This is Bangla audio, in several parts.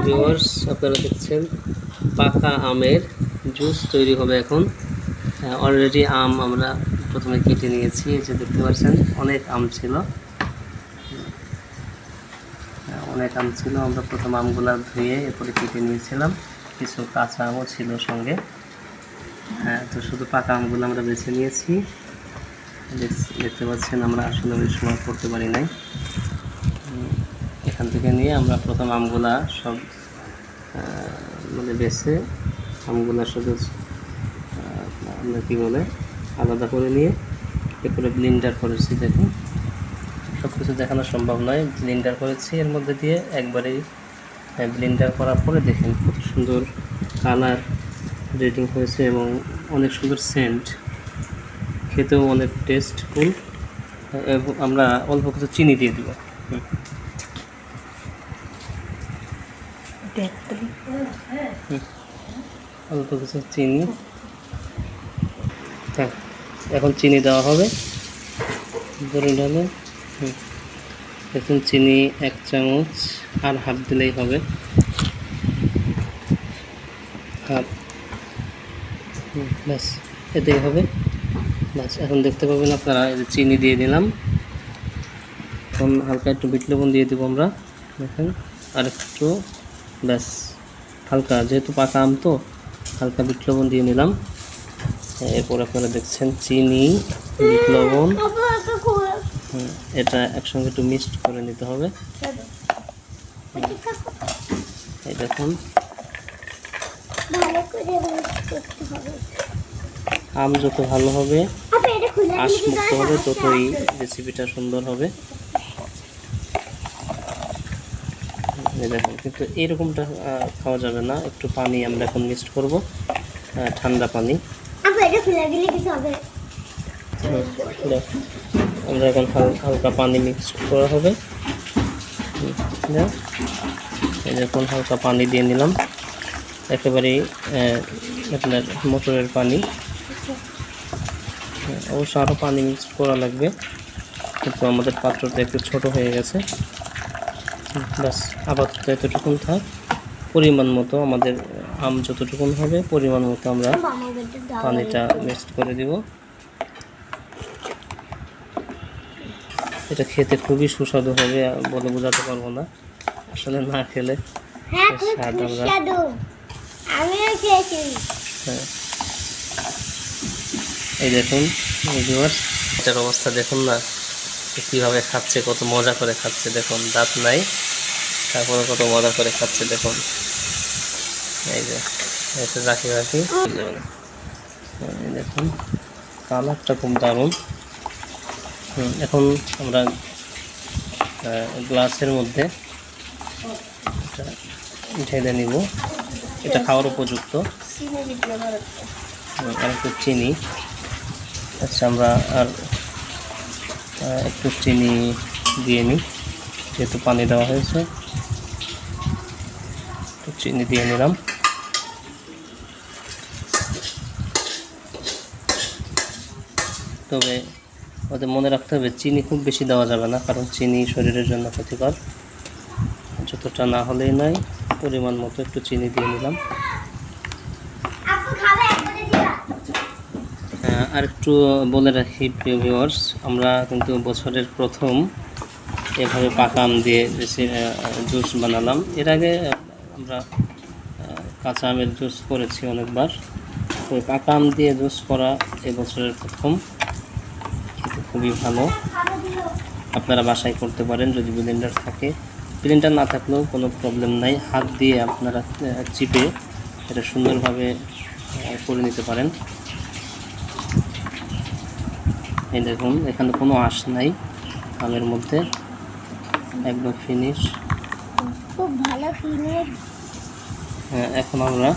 প্রিয় ভিউয়ার্স আপনারা দেখছেন পাকা আমের জুস তৈরি হবে এখন। অলরেডি আম আমরা প্রথমে কেটে নিয়েছি, এই যে দেখতে পাচ্ছেন, অনেক আম ছিল। অনেক আম ছিল, আমরা প্রথম আমগুলো ধুয়ে এরপরে কেটে নিয়েছিলাম। কিছু কাঁচা আমও ছিল সঙ্গে। হ্যাঁ তো শুধু পাকা আমগুলো আমরা বেছে নিয়েছি। দেখ- দেখতে পাচ্ছেন, আমরা আসলে সময় করতে পারি নাই। থেকে নিয়ে আমরা প্রথম আমগুলা সব মানে বেছে আমগুলা শুধু আমরা কী বলে, আলাদা করে নিয়ে এরপরে ব্লিন্ডার করেছি দেখুন সব কিছু দেখানো সম্ভব নয়। ব্লিন্ডার করেছি, এর মধ্যে দিয়ে একবারেই ব্লিন্ডার করার পরে দেখেন কত সুন্দর কালার রেডিং হয়েছে এবং অনেক সুন্দর সেন্ট খেতেও অনেক টেস্টফুল আমরা অল্প কিছু চিনি দিয়ে দিব হুম। অল্প কিছু চিনি। থাক এখন চিনি দেওয়া হবে। ধরে ঢালে হুম। এখন চিনি এক চামচ আর হাফ দিলেই হবে। হাফ ব্যাস, এতেই হবে। ব্যাস, এখন দেখতে পাবেন আপনারা চিনি দিয়ে দিলাম। এখন হালকা একটু বিট লবণ দিয়ে দেবো আমরা। দেখেন আর একটু ব্যাস, হালকা যেহেতু পাকা আম তো, হালকা বিট লবণ দিয়ে নিলাম। এরপর আপনারা দেখছেন চিনি, বিট লবণ। এটা একসঙ্গে একটু মিক্সড করে নিতে হবে। এই দেখুন। আম যত ভালো হবে, আশমুক্ত হবে, ততই রেসিপিটা সুন্দর হবে। এই দেখুন কিন্তু এইরকমটা খাওয়া যাবে না। একটু পানি আমরা এখন মিক্সড করব। ঠান্ডা পানি। আমরা এখন হালকা পানি মিক্স করা হবে। দেখুন হালকা পানি দিয়ে নিলাম। একেবারেই আপনার মোটরের পানি। অবশ্য আরও পানি মিক্স করা লাগবে। কিন্তু আমাদের পাত্রটা একটু ছোট হয়ে গেছে। ব্যাস আপাতত এতটুকুন থাক। পরিমাণ মতো আমাদের আম যতটুকুন হবে পরিমাণ মতো আমরা পানিটা মিক্সড করে দিব। এটা খেতে খুবই সুস্বাদু হবে বলে বোঝাতে পারব না। আসলে না খেলে হ্যাঁ স্বাদ আমরা- হ্যাঁ। এই দেখুন ভিউয়ার্স এটার অবস্থা দেখুন না। কীভাবে খাচ্ছে, কত মজা করে খাচ্ছে, দেখুন, দাঁত নাই। তারপরে কত মজা করে খাচ্ছে, দেখুন। এই যে এটা রাখি রাখি দেখুন, কালারটা খুব দারুণ। এখন আমরা গ্লাসের মধ্যে ঢেলে নিব। এটা খাওয়ার উপযুক্ত। আর একটু চিনি। আচ্ছা আমরা আর একটু চিনি দিয়ে নিই, যেহেতু পানি দেওয়া হয়েছে। একটু চিনি দিয়ে নিলাম। তবে ওদের মনে রাখতে হবে, চিনি খুব বেশি দেওয়া যাবে না, কারণ চিনি শরীরের জন্য ক্ষতিকর। যতটা না হলেই নয়, পরিমাণ মতো একটু চিনি দিয়ে নিলাম আপু খাবে একবারে দিবা হ্যাঁ, আর একটু বলে রাখি, প্রিয় ভিউয়ার্স আমরা কিন্তু বছরের প্রথম এভাবে পাকা আম দিয়ে জুস বানালাম। এর আগে আমরা কাঁচা আমের জুস করেছি অনেকবার। তো পাকা আম দিয়ে জুস করা এবছরের প্রথম। খেতে খুবই ভালো। আপনারা বাসায় করতে পারেন যদি ব্লেন্ডার থাকে। ব্লেন্ডার না থাকলেও কোনো প্রবলেম নাই। হাত দিয়ে আপনারা চিপে এটা সুন্দরভাবে করে নিতে পারেন। এই দেখুন এখানে কোনো আঁশ নাই আমের মধ্যে। একদম ফিনিশ খুব ভালো ফিলিং এখন আমরা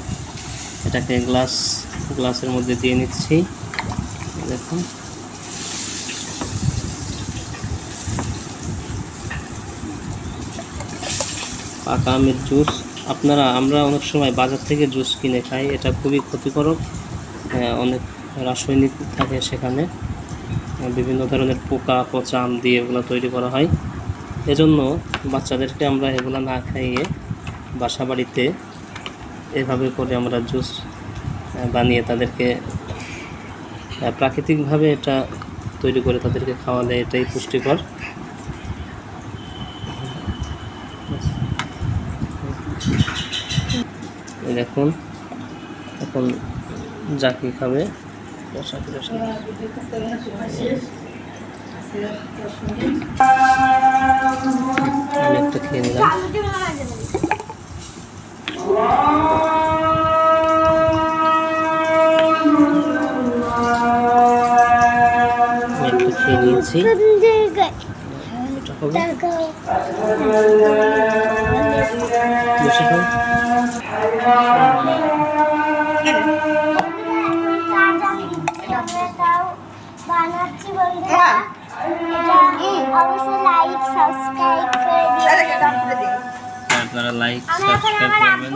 এটাকে গ্লাস গ্লাসের মধ্যে দিয়ে নিচ্ছি। দেখুন। পাকা আমের জুস। আপনারা আমরা অনেক সময় বাজার থেকে জুস কিনে খাই এটা খুবই ক্ষতিকারক। আহ, অনেক রাসায়নিক থাকে সেখানে। বিভিন্ন ধরনের পোকা, পচা আম দিয়ে এগুলো তৈরি করা হয়। এজন্য বাচ্চাদেরকে আমরা এগুলো না খাইয়ে বাসা বাড়িতে এভাবে করে আমরা জুস বানিয়ে তাদেরকে প্রাকৃতিকভাবে এটা তৈরি করে তাদেরকে খাওয়ালে এটাই পুষ্টিকর। দেখুন, এখন জাকি খাবে। পোশাকের সাথে আমি একটা খেয়ে নিলাম। আমি একটা খেয়ে নিয়েছি বসে খাও রাখছি বন্ধুরা। অবশ্যই লাইক সাবস্ক্রাইব করে দিন আপনারা লাইক সাবস্ক্রাইব করবেন